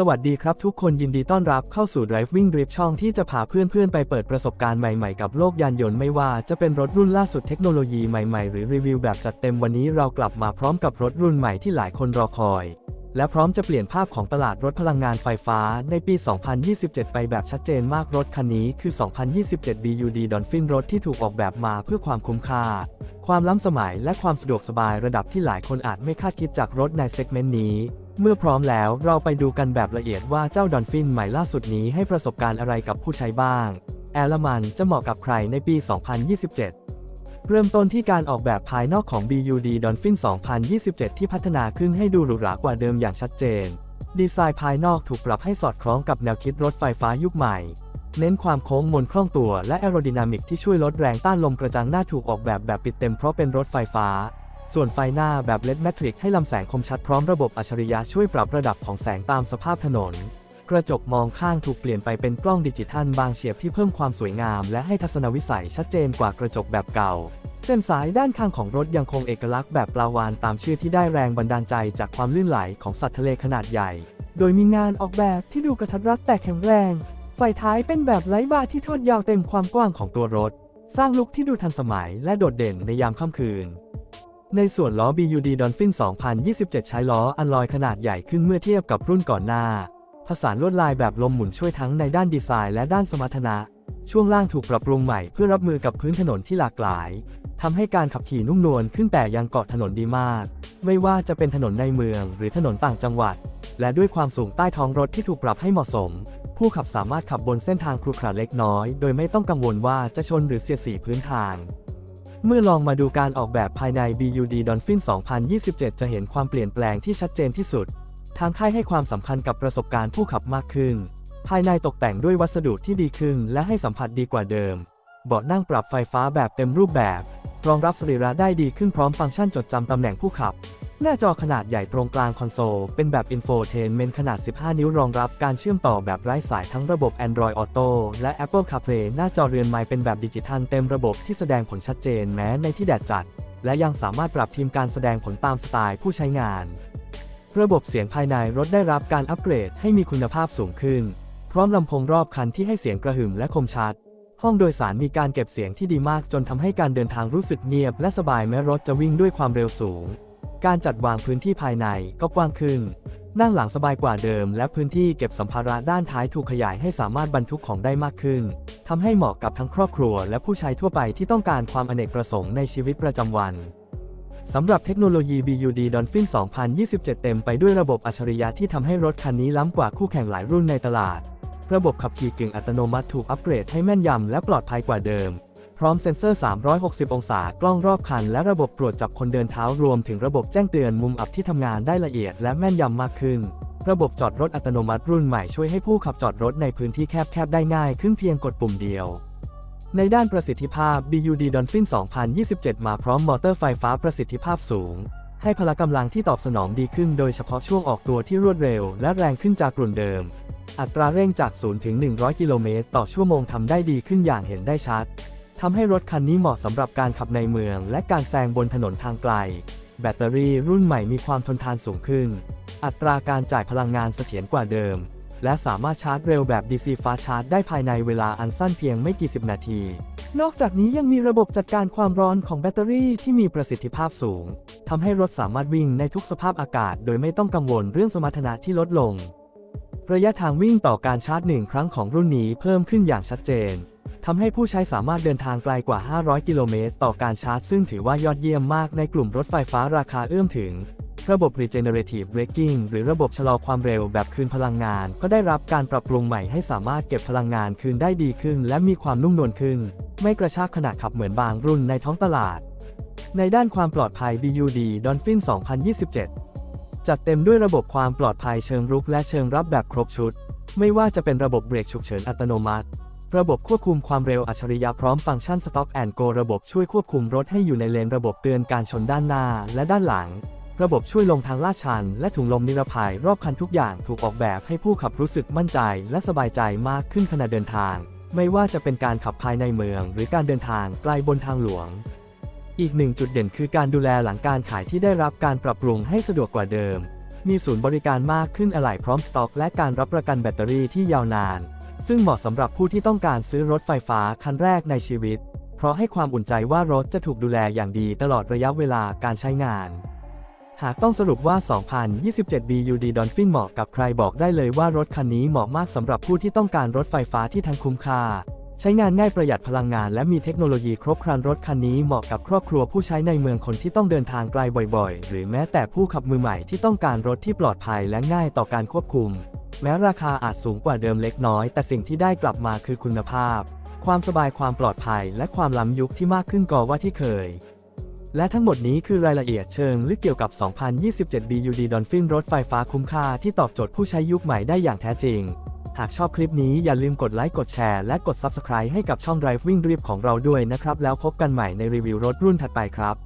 สวัสดีครับทุกคนยินดีต้อนรับเข้าสู่ Driving Drip ช่องที่จะพาเพื่อนๆ ไปเปิดประสบการณ์ใหม่ๆ กับโลกยานยนต์ไม่ว่าจะเป็นรถรุ่นล่าสุดเทคโนโลยีใหม่ๆ หรือรีวิวแบบจัดเต็มวันนี้เรากลับมาพร้อมกับรถรุ่นใหม่ที่หลายคนรอคอย และพร้อมจะเปลี่ยนภาพของตลาดรถพลังงานไฟฟ้าในปี 2027 ไปแบบชัดเจนมากรถคันนี้คือ 2027 BUD Dolphin รถที่ถูกออกแบบมาเพื่อความคุ้มค่า ความล้ำสมัยและความสะดวกสบายระดับที่หลายคนอาจไม่คาดคิดจากรถในเซกเมนต์นี้ เมื่อพร้อมแล้วเราไปดูกันแบบละเอียดว่าเจ้าดอนฟินใหม่ล่าสุดนี้ให้ประสบการณ์อะไรกับผู้ใช้บ้าง แอร์ลมันจะเหมาะกับใครในปี 2027 เริ่มต้นที่การออกแบบภายนอกของ BUD Dolphin 2027 ที่พัฒนาขึ้นให้ดูหรูหรากว่าเดิมอย่างชัดเจน ดีไซน์ภายนอกถูกปรับให้สอดคล้องกับแนวคิดรถไฟฟ้ายุคใหม่ เน้นความโค้งมนคล่องตัวและแอโรดินามิกที่ช่วยลดแรงต้านลมกระจังหน้าถูกออกแบบแบบปิดเต็มเพราะเป็นรถไฟฟ้า ส่วนไฟหน้าแบบเลดแมทริกให้ลำแสงคมชัดพร้อมระบบอัจฉริยะช่วยปรับระดับของแสงตามสภาพถนน กระจกมองข้างถูกเปลี่ยนไปเป็นกล้องดิจิทัลบางเฉียบที่เพิ่มความสวยงาม และให้ทัศนวิสัยชัดเจนกว่ากระจกแบบเก่า เส้นสายด้านข้างของรถยังคงเอกลักษณ์แบบปลาวานตามชื่อที่ได้แรงบันดาลใจจากความลื่นไหลของสัตว์ทะเลขนาดใหญ่ โดยมีงานออกแบบที่ดูกระทัดรัดแต่แข็งแรง ไฟท้ายเป็นแบบไร้บาที่ทอดยาวเต็มความกว้างของตัวรถ สร้างลุคที่ดูทันสมัยและโดดเด่นในยามค่ำคืน ในส่วนล้อ BUD Dolphin 2027 ใช้ล้ออัลลอยขนาดใหญ่ขึ้นเมื่อเทียบกับรุ่นก่อนหน้า ผสานลวดลายแบบลมหมุนช่วยทั้งในด้านดีไซน์และด้านสมรรถนะ ช่วงล่างถูกปรับปรุงใหม่เพื่อรับมือกับพื้นถนนที่หลากหลายทำให้การขับขี่นุ่มนวลขึ้นแต่ยังเกาะถนนดีมาก ไม่ว่าจะเป็นถนนในเมืองหรือถนนต่างจังหวัด และด้วยความสูงใต้ท้องรถที่ถูกปรับให้เหมาะสม ผู้ขับสามารถขับบนเส้นทางครุขระเล็กน้อย โดยไม่ต้องกังวลว่าจะชนหรือเสียดสีพื้นทาง เมื่อลองมาดูการออกแบบภายใน BUD Dolphin 2027 จะเห็นความเปลี่ยนแปลงที่ชัดเจนที่สุด ทางค่ายให้ความสำคัญกับประสบการณ์ผู้ขับมากขึ้น ภายในตกแต่งด้วยวัสดุที่ดีขึ้น และให้สัมผัสดีกว่าเดิม เบาะนั่งปรับไฟฟ้าแบบเต็มรูปแบบ รองรับสรีระได้ดีขึ้นพร้อมฟังก์ชันจดจำตำแหน่งผู้ขับ หน้าจอขนาดใหญ่ตรงกลางคอนโซล เป็นแบบ Infotainment ขนาด 15 นิ้วรองรับการเชื่อมต่อแบบไร้สายทั้งระบบ Android Auto และ Apple CarPlay หน้าจอเรือนไม้เป็นแบบดิจิทัลเต็มระบบที่แสดงผลชัดเจนแม้ในที่แดดจัด และยังสามารถปรับทีมการแสดงผลตามสไตล์ผู้ใช้งาน ระบบเสียงภายในรถได้รับการอัปเกรดให้มีคุณภาพสูงขึ้น พร้อมลำโพงรอบคันที่ให้เสียงกระหึ่มและคมชัด ห้องโดยสารมีการเก็บเสียงที่ดีมากจนทำให้การเดินทางรู้สึกเงียบ และสบายแม้รถจะวิ่งด้วยความเร็วสูง การจัดวางพื้นที่ภายในก็กว้างขึ้น นั่งหลังสบายกว่าเดิม และพื้นที่เก็บสัมภาระด้านท้ายถูกขยายให้สามารถบรรทุกของได้มากขึ้นทำให้เหมาะกับทั้งครอบครัว และผู้ใช้ทั่วไปที่ต้องการความอเนกประสงค์ในชีวิตประจำวันสำหรับเทคโนโลยี BUD Dolphin 2027 เต็มไปด้วยระบบอัจฉริยะที่ทำให้รถคันนี้ล้ำกว่าคู่แข่งหลายรุ่นในตลาด ระบบขับขี่กึ่งอัตโนมัติถูกอัปเกรดให้แม่นยำและปลอดภัยกว่าเดิม พร้อมเซ็นเซอร์ 360 องศากล้องรอบคัน และระบบตรวจจับคนเดินเท้ารวมถึงระบบแจ้งเตือนมุมอับที่ทำงานได้ละเอียดและแม่นยำมากขึ้น ระบบจอดรถอัตโนมัติรุ่นใหม่ช่วยให้ผู้ขับจอดรถในพื้นที่แคบๆได้ง่ายขึ้นเพียงกดปุ่มเดียวในด้านประสิทธิภาพ BUD Dolphin 2027 มาพร้อมมอเตอร์ไฟฟ้าประสิทธิภาพสูง ให้พละกำลังที่ตอบสนองดีขึ้นโดยเฉพาะช่วงออกตัวที่รวดเร็วและแรงขึ้นจากรุ่นเดิม อัตราเร่งจาก 0 ถึง 100 กิโลเมตรต่อชั่วโมงทำได้ดีขึ้นอย่างเห็นได้ชัด ทำให้รถคันนี้เหมาะสำหรับการขับในเมือง และการแซงบนถนนทางไกล แบตเตอรี่รุ่นใหม่มีความทนทานสูงขึ้น อัตราการจ่ายพลังงานเสถียรกว่าเดิม และสามารถชาร์จเร็วแบบ DC Fast Charge ได้ภายในเวลาอันสั้นเพียงไม่กี่สิบนาที นอกจากนี้ยังมีระบบจัดการความร้อนของแบตเตอรี่ที่มีประสิทธิภาพสูงทำให้รถสามารถวิ่งในทุกสภาพอากาศ โดยไม่ต้องกังวลเรื่องสมรรถนะที่ลดลง ระยะทางวิ่งต่อการชาร์จหนึ่งครั้งของรุ่นนี้เพิ่มขึ้นอย่างชัดเจนทำให้ผู้ใช้สามารถเดินทางไกลกว่า 500 กิโลเมตรต่อการชาร์จ ซึ่งถือว่ายอดเยี่ยมมากในกลุ่มรถไฟฟ้าราคาเอื้อมถึง ระบบ Regenerative Braking หรือระบบชะลอความเร็วแบบคืนพลังงาน ก็ได้รับการปรับปรุงใหม่ให้สามารถเก็บพลังงานคืนได้ดีขึ้น และมีความนุ่มนวลขึ้น ไม่กระชากขณะขับเหมือนบางรุ่นในท้องตลาด ในด้านความปลอดภัย BUD Dolphin 2027 จัดเต็มด้วยระบบความปลอดภัยเชิงรุกและเชิงรับแบบครบชุด ไม่ว่าจะเป็นระบบเบรกฉุกเฉินอัตโนมัติ ระบบควบคุมความเร็วอัจฉริยะพร้อมฟังก์ชัน Stop and Go ระบบช่วยควบคุมรถให้อยู่ในเลนระบบเตือนการชนด้านหน้าและด้านหลัง ระบบช่วยลงทางลาดชัน และถุงลมนิรภัยรอบคันทุกอย่างถูกออกแบบให้ผู้ขับรู้สึกมั่นใจ และสบายใจมากขึ้นขณะเดินทาง ไม่ว่าจะเป็นการขับภายในเมือง หรือการเดินทางไกลบนทางหลวง อีกหนึ่งจุดเด่นคือการดูแลหลังการขายที่ได้รับการปรับปรุงให้สะดวกกว่าเดิม มีศูนย์บริการมากขึ้นอะไหล่พร้อมสต็อก และการรับประกันแบตเตอรี่ที่ยาวนาน ซึ่งเหมาะสำหรับผู้ที่ต้องการซื้อรถไฟฟ้าคันแรกในชีวิต เพราะให้ความอุ่นใจว่ารถจะถูกดูแลอย่างดีตลอดระยะเวลาการใช้งาน หากต้องสรุปว่า 2027 BUD Dolphin เหมาะกับใครบอกได้เลยว่ารถคันนี้เหมาะมากสำหรับผู้ที่ต้องการรถไฟฟ้าที่ทั้งคุ้มค่า ใช้งานง่ายประหยัดพลังงานและมีเทคโนโลยีครบครันรถคันนี้เหมาะกับครอบครัวผู้ใช้ในเมืองคนที่ต้องเดินทางไกลบ่อยๆ หรือแม้แต่ผู้ขับมือใหม่ที่ต้องการรถที่ปลอดภัยและง่ายต่อการควบคุม แม้ราคาอาจสูงกว่าเดิมเล็กน้อย แต่สิ่งที่ได้กลับมาคือคุณภาพ ความสบายความปลอดภัย และความล้ำยุคที่มากขึ้นกว่าที่เคย และทั้งหมดนี้คือรายละเอียดเชิงลึกเกี่ยวกับ 2027 BUD Dolphin รถไฟฟ้าคุ้มค่าที่ตอบโจทย์ผู้ใช้ยุคใหม่ได้อย่างแท้จริง หากชอบคลิปนี้อย่าลืมกดไลค์กดแชร์และกด Subscribe ให้กับช่อง Drive วิ่งรีบของเราด้วยนะครับ แล้วพบกันใหม่ในรีวิวรถรุ่นถัดไปครับ